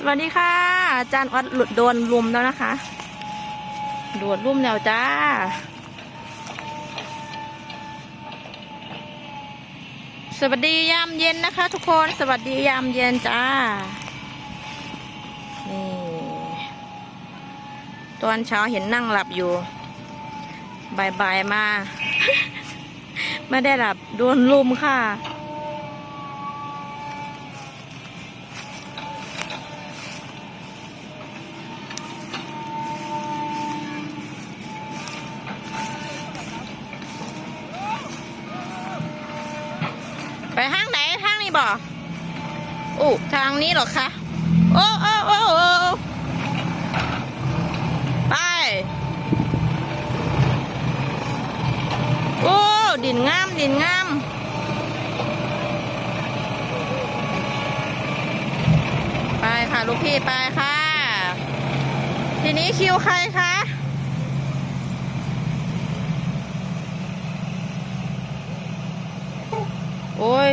สวัสดีค่ะอาจารย์ออดหลุดโดนลุมแล้วนะคะโดนลุมแล้วจ้า สวัสดียามเย็นนะคะ ทุกคนสวัสดียามเย็นจ้านี่ตอนเช้าเห็นนั่งหลับอยู่บ่ายๆมา ไม่ได้หลับโดนลุมค่ะ ทางนี้หรอคะโอ้โอ้โอ้โอ้ไป โอ้ ดินงาม ดินงามไปค่ะลูกพี่ไปค่ะ ทีนี้คิวใครคะโอ้ย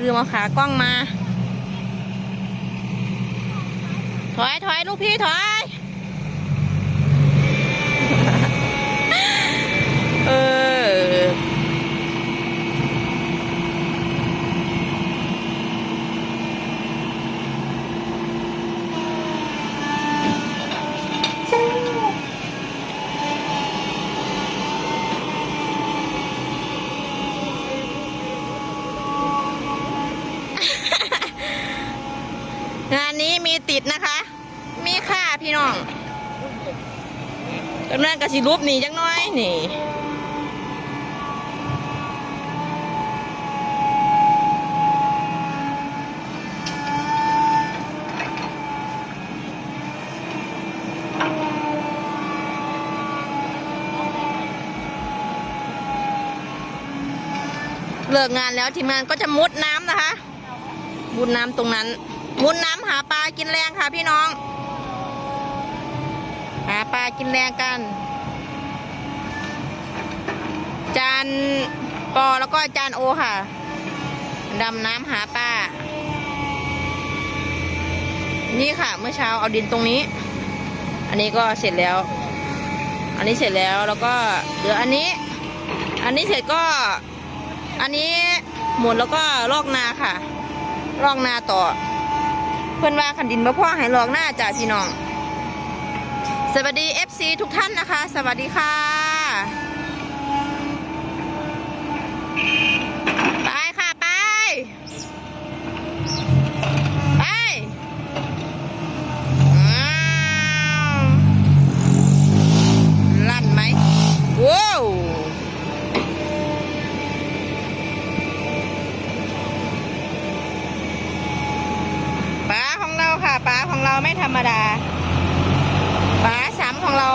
ลืมเอาขากล้องมา ถอยถอยลูกพี่ถอย เออ งานนี้มี ติดนะคะ มีค่าพี่น้องกำลังกระสิรูปหนีจังน้อยนี่เลิกงานแล้วทีมงานก็จะมุดน้ำนะคะมุดน้ำตรงนั้น มุดน้ำหาปลาากินแรงค่ะพี่น้อง หาปลากินแรงกัน จานปอแล้วก็จานโอค่ะ ดำน้ำหาปลา นี่ค่ะเมื่อเช้าเอาดินตรงนี้ อันนี้ก็เสร็จแล้ว อันนี้เสร็จแล้วแล้วก็เหลืออันนี้ อันนี้เสร็จก็ อันนี้หมดแล้วก็ลอกนาค่ะ ลอกนาต่อ พื่อนว่าขันดินมะพ่อให้ลอกหน้าจ้าพี่น้อง สวัสดี FC ทุกท่านนะคะ สวัสดีค่ะ ธรรมดาปลาสามของเรา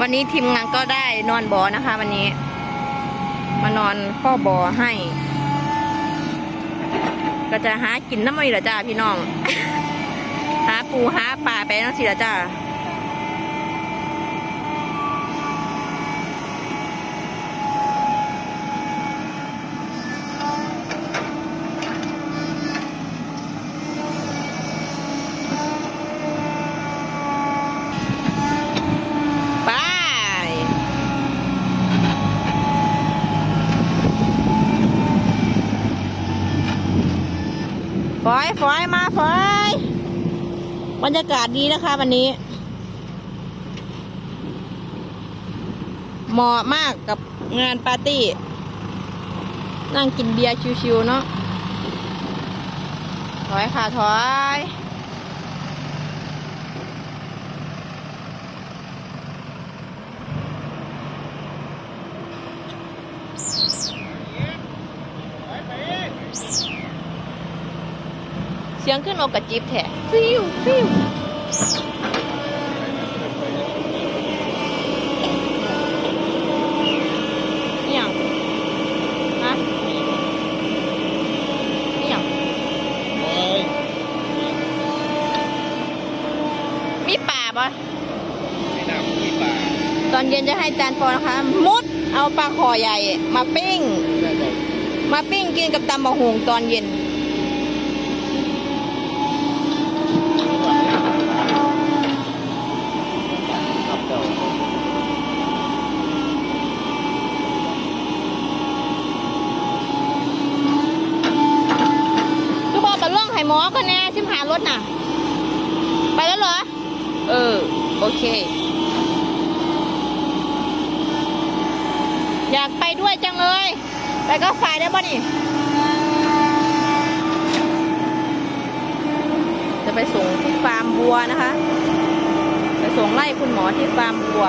วันนี้ทีมงานก็ได้นอนบ่อนะคะ วันนี้ มานอนข้อบ่อให้ ก็จะหากินน้ำมันเหรอจ้าพี่น้อง หาปูหาปลาไปนั่งสิละจ้าไป ฝอยมาฝอยบรรยากาศดีนะคะ วันนี้เหมาะมากกับงานปาร์ตี้ นั่งกินเบียร์ชิวๆเนาะถอยค่ะถอย ยงขึ้นนกกระจิบแท้ฟิวฟิวเนี่ยฮะเนียมีป่าปม่น่าป่ตอนเย็นจะให้จานปอนะคะ มุดเอาปลาคอใหญ่ มาปิ้ง มาปิ้งกินกับตำมะฮงตอนเย็น เค อยากไปด้วยจังเลย ไปก็ฝ่ายได้ป่ะนี่ จะไปส่งที่ฟาร์มบัวนะคะ ไปส่งไล่คุณหมอที่ฟาร์มบัว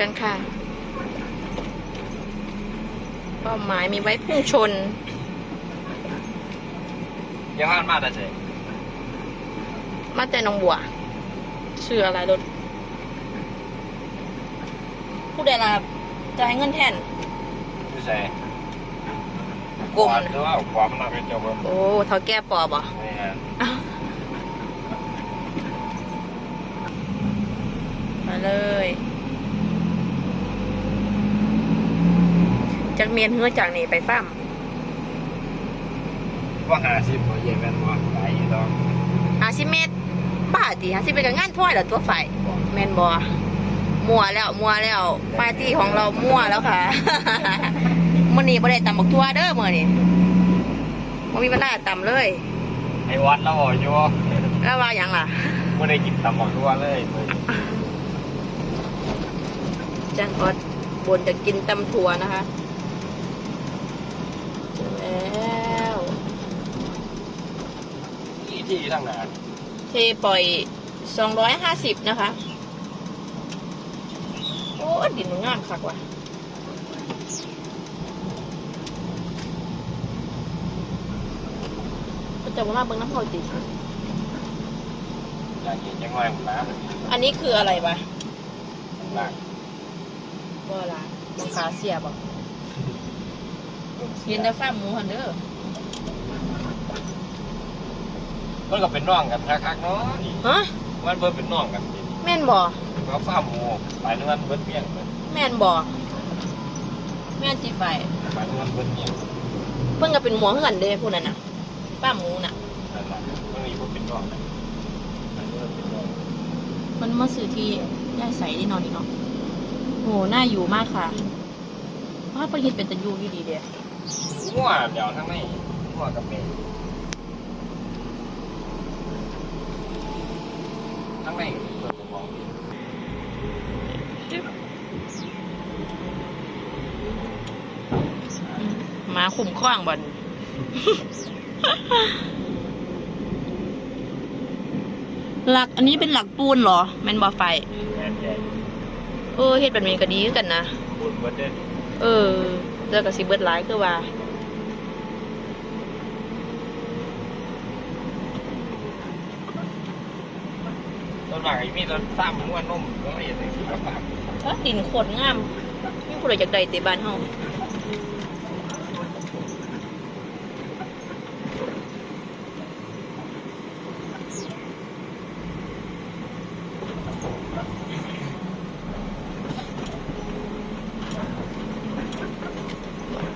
กันค่ะเป้าหมายมีไว้พุ่งชนยังผ่านมาแต่เฉยมาแต่หนองบัวชื่ออะไรรถผู้ใดล่ะจ่ายเงินแทนไม่ใช่กลมหรือว่าความมันน่าเป็นเจ้าเบิ้มโอ้เท่าแก้ปอบอะนี่ฮะมาเลย จากเมียนเฮือจากนี่ไปฟ้ามว่าหาสิบหัวเย็นแม่นบ่หลายอยู่ดอกหาสิเมตรบ้าตีหาสิเป็นกับงานพ่อยเหรอตัวไฟแมนบอมัวแล้วมัวแล้วปาร์ตี้ของเรามั่วแล้วค่ะมื่อนี้บ่ได้ตำบักทั่วเด้อมื่อนี้มันมีเวลาตำเลยไอ้วัดเราบอกอยู่แล้วว่าอย่างล่ะไม่ได้กินตำหมอกทั่วเลยมื้อนี้จันออดบนจะกินตำถั่วนะคะเจอ แล้วที่ที่ทั้งนั้นเทปล่อยสองร้อยห้าสิบนะคะ โอ้ยดินมันงามคักว่ะก็จะว่ามาเบิ่งน้ำเขาติอย่างนี้จังหวะผมนะอันนี้คืออะไรวะข้างล่างบ่ล่ะมังคาเสียบ่ เห็นแต่ฟ้าหมูหันเด้อมันก็เป็นน้องกันคักๆเนาะนี่ฮะมันเพิ่นเป็นน้องกันนี่แม่นบ่เขาฟ้าหมูไปนึงมันเบิ้นเปี้ยงเลยแม่นบ่แม่นจีไฟไปนึงมันเบิ้นเปี้ยงเพิ่นก็เป็นหมวคือกันเด้ผู้นั้นน่ะป้าหมูน่ะ นั่นแหละมันมีคนเป็นน้องกันมันเริ่มเป็นน้องมันมาซื้อที่ย่าใสที่นอนนี่เนาะโหน่าอยู่มากค่ะเพราะประยิดเป็นตะยูอยู่ดีเด้ งัวเดี๋ยวทั้งนี้งัวกับเมย์ทั้งนี้เปิดมองดีหมาคุ้มข้างบ่นหลักอันนี้เป็นหลักปูนเหรอ แมนบอไฟแอนใหญ่เออเฮ็ดแบบนี้ก็ดีคือกันนะบุญเบิร์ดเด่นเออ เจอกับสิเบิดหลายคือว่าต้นหมากไอ้มีต้นซ้ำงัวนุ่มก็ไม่เห็นเลยคือกับปากเอ้อดินโคตรงามมีผู้ใดอยากได้เตบ้านเฮา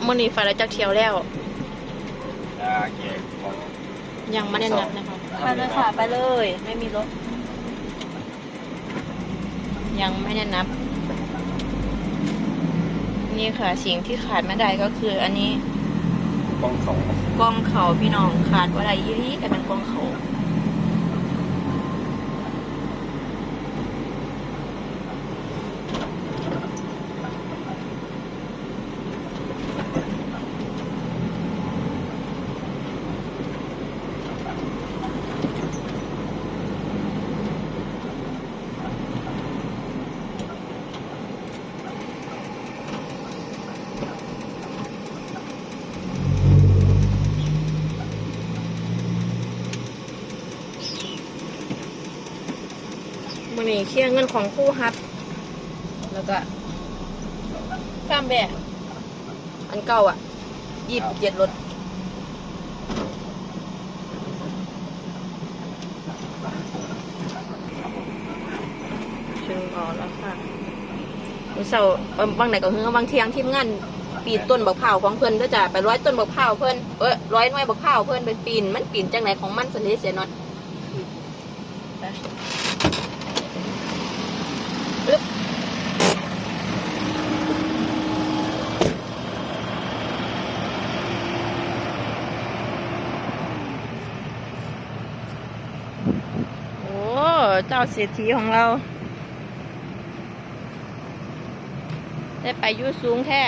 มื้อนี้ฟ้าแล้วจักเที่ยวแล้วอ่าเกี่ยวของยังไม่ได้นับนะคะ ไปเลยค่ะ ไปเลย ไม่มีรถ ยังไม่ได้นับ นี่ค่ะ สิ่งที่ขาดไม่ได้ก็คือ อันนี้กองสองกล้องเขาพี่น้องขาดว่าอะไรยี่ที่กันเป็นกล้องเขา นี้เคลียร์เงินของผู้ฮับแล้วก็ฟาร์มแบะอันเก่าอะยี่สิบเจ็ดรถถึงออแล้วค่ะมือเสาร์เอิ่มบางไหนก็เฮือบางเทียงทีมงานปีนต้นบักพร้าของเพิ่อนก็จะไปร้อยต้นบักพร้าเพิ่อนเอ้ยร้อยหน่วยบักพร้าเพิ่อนไปปีนมันปีนจังไหนของมันสันนิษเสียนอยไปปึ๊บโอ้ เจ้าเศรษฐีของเรา ได้ไปยุ่สูงแท้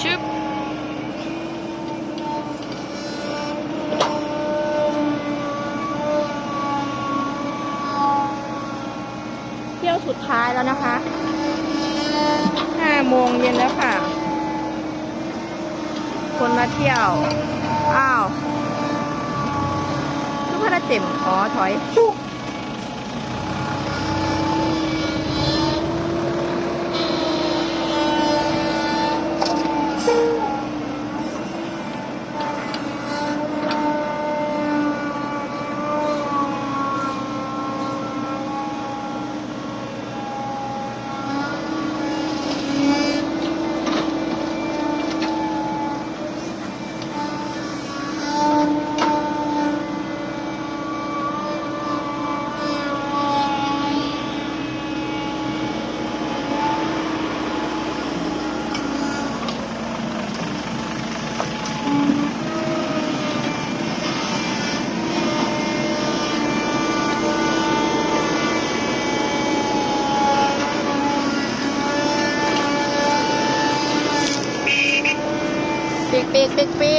ชึบ เที่ยวสุดท้ายแล้วนะคะห้าโมงเย็นแล้วค่ะ คนมาเที่ยว อ้าวทุกคนเต็มขอถอย ปีกปี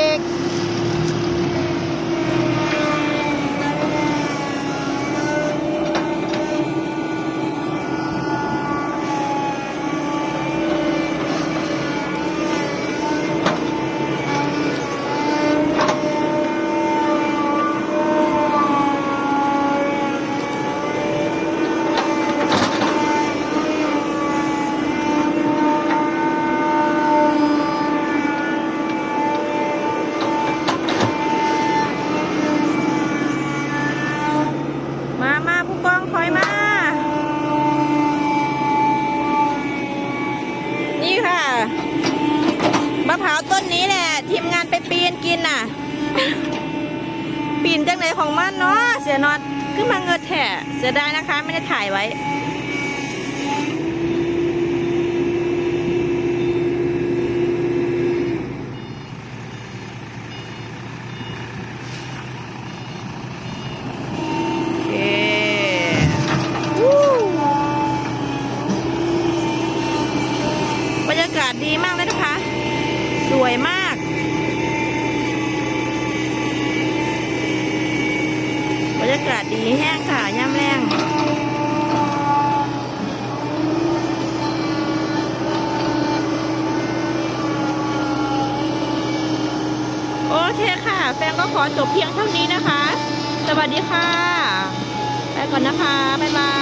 ปีนจากไหนของมันเนาะเสียนอดขึ้นมาเงินแถะเสียดายนะคะไม่ได้ถ่ายไว้โอเควู้บรรยากาศดีมากเลยนะคะ สวยมาก บรรยากาศ ดีแห้งค่ะย่ำแรงโอเคค่ะ แฟนก็ขอจบเพียงเท่านี้นะคะ สวัสดีค่ะ ไปก่อนนะคะ บ๊าย